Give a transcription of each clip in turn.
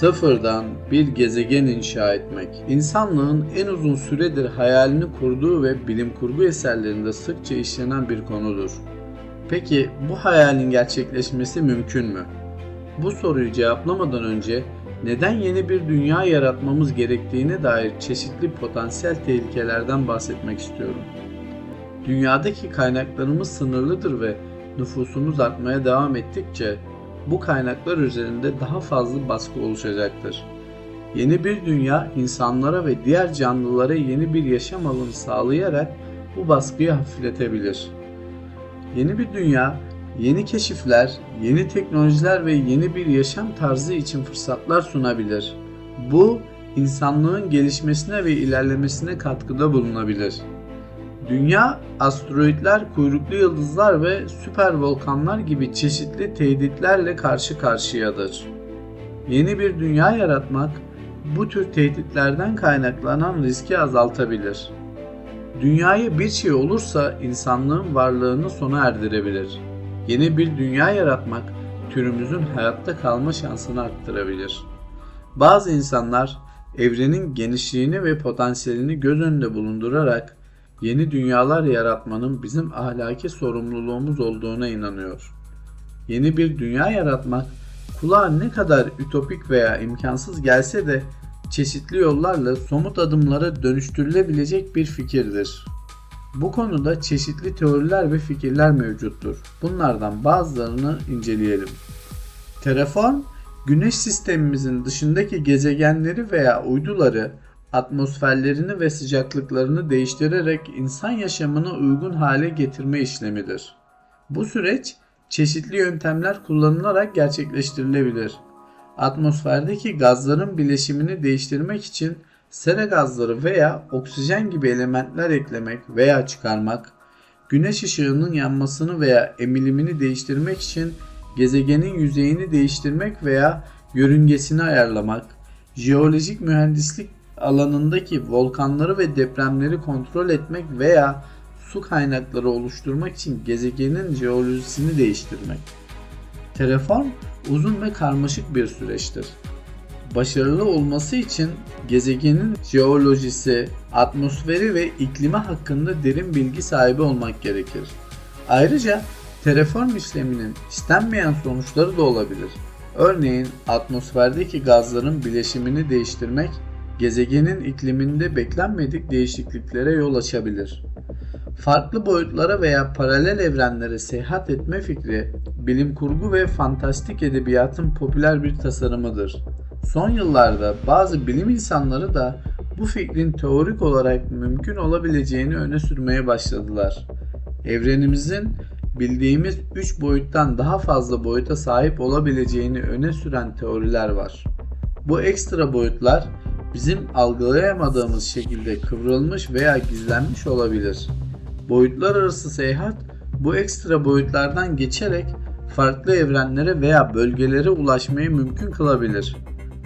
Sıfırdan bir gezegen inşa etmek, insanlığın en uzun süredir hayalini kurduğu ve bilim kurgu eserlerinde sıkça işlenen bir konudur. Peki bu hayalin gerçekleşmesi mümkün mü? Bu soruyu cevaplamadan önce neden yeni bir dünya yaratmamız gerektiğine dair çeşitli potansiyel tehlikelerden bahsetmek istiyorum. Dünyadaki kaynaklarımız sınırlıdır ve nüfusumuz artmaya devam ettikçe bu kaynaklar üzerinde daha fazla baskı oluşacaktır. Yeni bir dünya insanlara ve diğer canlılara yeni bir yaşam alanı sağlayarak bu baskıyı hafifletebilir. Yeni bir dünya, yeni keşifler, yeni teknolojiler ve yeni bir yaşam tarzı için fırsatlar sunabilir. Bu, insanlığın gelişmesine ve ilerlemesine katkıda bulunabilir. Dünya, asteroidler, kuyruklu yıldızlar ve süper volkanlar gibi çeşitli tehditlerle karşı karşıyadır. Yeni bir dünya yaratmak, bu tür tehditlerden kaynaklanan riski azaltabilir. Dünyaya bir şey olursa insanlığın varlığını sona erdirebilir. Yeni bir dünya yaratmak türümüzün hayatta kalma şansını arttırabilir. Bazı insanlar evrenin genişliğini ve potansiyelini göz önünde bulundurarak yeni dünyalar yaratmanın bizim ahlaki sorumluluğumuz olduğuna inanıyor. Yeni bir dünya yaratmak kulağa ne kadar ütopik veya imkansız gelse de çeşitli yollarla somut adımlara dönüştürülebilecek bir fikirdir. Bu konuda çeşitli teoriler ve fikirler mevcuttur. Bunlardan bazılarını inceleyelim. Terraform, Güneş sistemimizin dışındaki gezegenleri veya uyduları atmosferlerini ve sıcaklıklarını değiştirerek insan yaşamına uygun hale getirme işlemidir. Bu süreç çeşitli yöntemler kullanılarak gerçekleştirilebilir. Atmosferdeki gazların bileşimini değiştirmek için sera gazları veya oksijen gibi elementler eklemek veya çıkarmak, güneş ışığının yanmasını veya emilimini değiştirmek için gezegenin yüzeyini değiştirmek veya yörüngesini ayarlamak, jeolojik mühendislik alanındaki volkanları ve depremleri kontrol etmek veya su kaynakları oluşturmak için gezegenin jeolojisini değiştirmek. Terraform uzun ve karmaşık bir süreçtir. Başarılı olması için gezegenin jeolojisi, atmosferi ve iklimi hakkında derin bilgi sahibi olmak gerekir. Ayrıca terraform işleminin istenmeyen sonuçları da olabilir. Örneğin atmosferdeki gazların bileşimini değiştirmek gezegenin ikliminde beklenmedik değişikliklere yol açabilir. Farklı boyutlara veya paralel evrenlere seyahat etme fikri bilim kurgu ve fantastik edebiyatın popüler bir tasarımıdır. Son yıllarda bazı bilim insanları da bu fikrin teorik olarak mümkün olabileceğini öne sürmeye başladılar. Evrenimizin bildiğimiz 3 boyuttan daha fazla boyuta sahip olabileceğini öne süren teoriler var. Bu ekstra boyutlar bizim algılayamadığımız şekilde kıvrılmış veya gizlenmiş olabilir. Boyutlar arası seyahat bu ekstra boyutlardan geçerek farklı evrenlere veya bölgelere ulaşmayı mümkün kılabilir.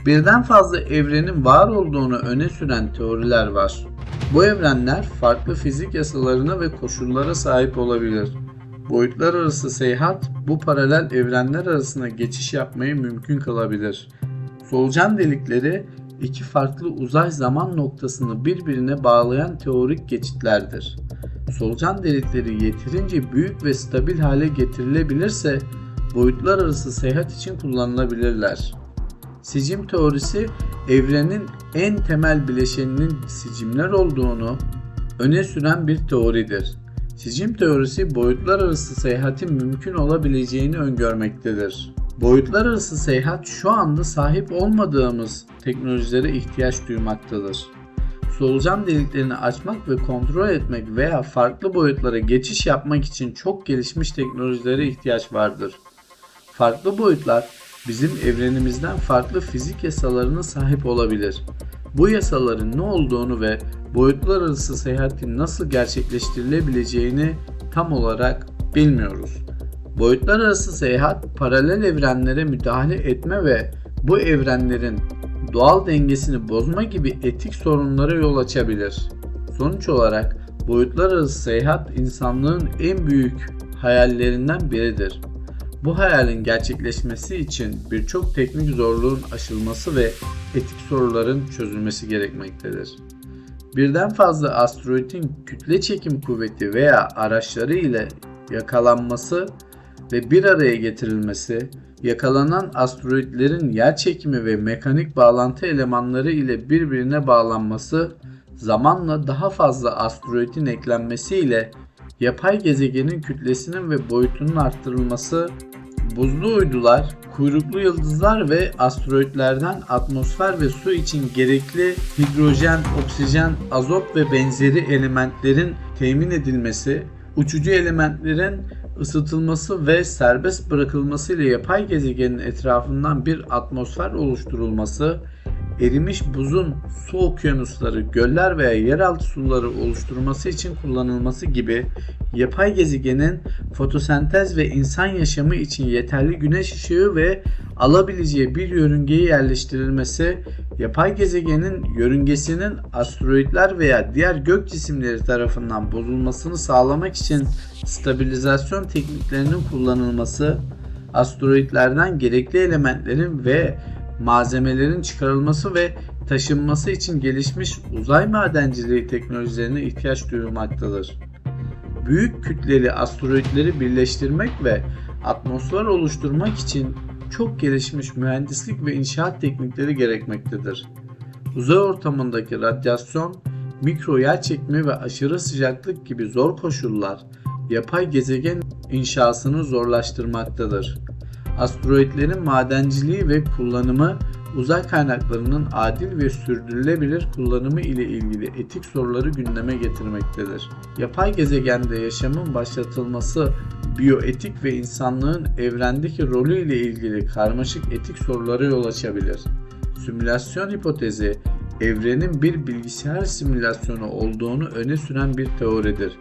Birden fazla evrenin var olduğunu öne süren teoriler var. Bu evrenler farklı fizik yasalarına ve koşullara sahip olabilir. Boyutlar arası seyahat bu paralel evrenler arasında geçiş yapmayı mümkün kılabilir. Solucan delikleri iki farklı uzay zaman noktasını birbirine bağlayan teorik geçitlerdir. Solucan delikleri yeterince büyük ve stabil hale getirilebilirse boyutlar arası seyahat için kullanılabilirler. Sicim teorisi evrenin en temel bileşeninin sicimler olduğunu öne süren bir teoridir. Sicim teorisi boyutlar arası seyahatin mümkün olabileceğini öngörmektedir. Boyutlar arası seyahat şu anda sahip olmadığımız teknolojilere ihtiyaç duymaktadır. Solucan deliklerini açmak ve kontrol etmek veya farklı boyutlara geçiş yapmak için çok gelişmiş teknolojilere ihtiyaç vardır. Farklı boyutlar bizim evrenimizden farklı fizik yasalarına sahip olabilir. Bu yasaların ne olduğunu ve boyutlar arası seyahatin nasıl gerçekleştirilebileceğini tam olarak bilmiyoruz. Boyutlar arası seyahat paralel evrenlere müdahale etme ve bu evrenlerin doğal dengesini bozma gibi etik sorunlara yol açabilir. Sonuç olarak boyutlar arası seyahat insanlığın en büyük hayallerinden biridir. Bu hayalin gerçekleşmesi için birçok teknik zorluğun aşılması ve etik soruların çözülmesi gerekmektedir. Birden fazla asteroidin kütle çekim kuvveti veya araçları ile yakalanması ve bir araya getirilmesi, yakalanan asteroidlerin yer çekimi ve mekanik bağlantı elemanları ile birbirine bağlanması, zamanla daha fazla asteroidin eklenmesiyle yapay gezegenin kütlesinin ve boyutunun arttırılması, buzlu uydular, kuyruklu yıldızlar ve asteroidlerden atmosfer ve su için gerekli hidrojen, oksijen, azot ve benzeri elementlerin temin edilmesi, uçucu elementlerin ısıtılması ve serbest bırakılması ile yapay gezegenin etrafından bir atmosfer oluşturulması, erimiş buzun su okyanusları, göller veya yeraltı suları oluşturması için kullanılması gibi yapay gezegenin fotosentez ve insan yaşamı için yeterli güneş ışığı ve alabileceği bir yörüngeye yerleştirilmesi, yapay gezegenin yörüngesinin asteroidler veya diğer gök cisimleri tarafından bozulmasını sağlamak için stabilizasyon tekniklerinin kullanılması, asteroidlerden gerekli elementlerin ve malzemelerin çıkarılması ve taşınması için gelişmiş uzay madenciliği teknolojilerine ihtiyaç duyulmaktadır. Büyük kütleli asteroidleri birleştirmek ve atmosfer oluşturmak için çok gelişmiş mühendislik ve inşaat teknikleri gerekmektedir. Uzay ortamındaki radyasyon, mikro yer çekimi ve aşırı sıcaklık gibi zor koşullar yapay gezegen inşasını zorlaştırmaktadır. Asteroidlerin madenciliği ve kullanımı uzay kaynaklarının adil ve sürdürülebilir kullanımı ile ilgili etik soruları gündeme getirmektedir. Yapay gezegende yaşamın başlatılması, biyoetik ve insanlığın evrendeki rolü ile ilgili karmaşık etik sorulara yol açabilir. Simülasyon hipotezi, evrenin bir bilgisayar simülasyonu olduğunu öne süren bir teoridir.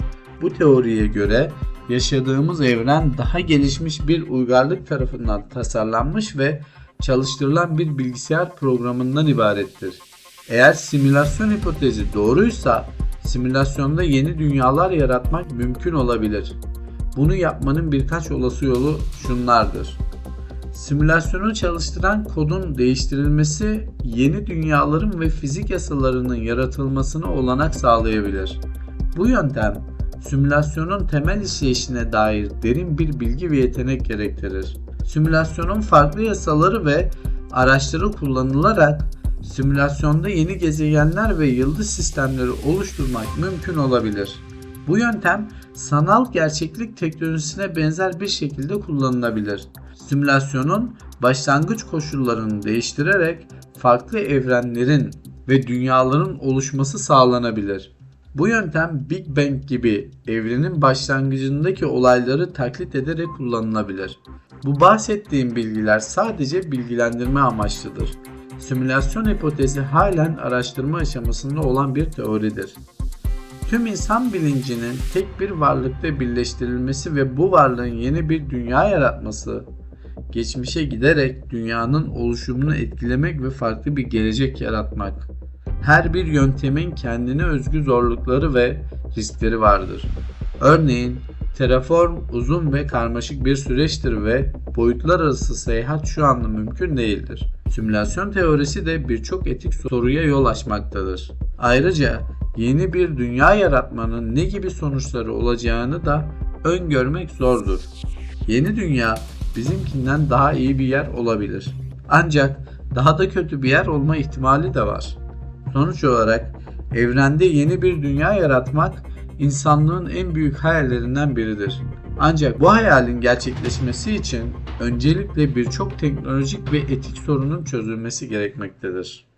Bu teoriye göre yaşadığımız evren daha gelişmiş bir uygarlık tarafından tasarlanmış ve çalıştırılan bir bilgisayar programından ibarettir. Eğer simülasyon hipotezi doğruysa simülasyonda yeni dünyalar yaratmak mümkün olabilir. Bunu yapmanın birkaç olası yolu şunlardır. Simülasyonu çalıştıran kodun değiştirilmesi yeni dünyaların ve fizik yasalarının yaratılmasına olanak sağlayabilir. Bu yöntem simülasyonun temel işleyişine dair derin bir bilgi ve yetenek gerektirir. Simülasyonun farklı yasaları ve araçları kullanılarak simülasyonda yeni gezegenler ve yıldız sistemleri oluşturmak mümkün olabilir. Bu yöntem sanal gerçeklik teknolojisine benzer bir şekilde kullanılabilir. Simülasyonun başlangıç koşullarını değiştirerek farklı evrenlerin ve dünyaların oluşması sağlanabilir. Bu yöntem Big Bang gibi evrenin başlangıcındaki olayları taklit ederek kullanılabilir. Bu bahsettiğim bilgiler sadece bilgilendirme amaçlıdır. Simülasyon hipotezi halen araştırma aşamasında olan bir teoridir. Tüm insan bilincinin tek bir varlıkta birleştirilmesi ve bu varlığın yeni bir dünya yaratması, geçmişe giderek dünyanın oluşumunu etkilemek ve farklı bir gelecek yaratmak. Her bir yöntemin kendine özgü zorlukları ve riskleri vardır. Örneğin Terraform uzun ve karmaşık bir süreçtir ve boyutlar arası seyahat şu anda mümkün değildir. Simülasyon teorisi de birçok etik soruya yol açmaktadır. Ayrıca yeni bir dünya yaratmanın ne gibi sonuçları olacağını da öngörmek zordur. Yeni dünya bizimkinden daha iyi bir yer olabilir. Ancak daha da kötü bir yer olma ihtimali de var. Sonuç olarak evrende yeni bir dünya yaratmak insanlığın en büyük hayallerinden biridir. Ancak bu hayalin gerçekleşmesi için öncelikle birçok teknolojik ve etik sorunun çözülmesi gerekmektedir.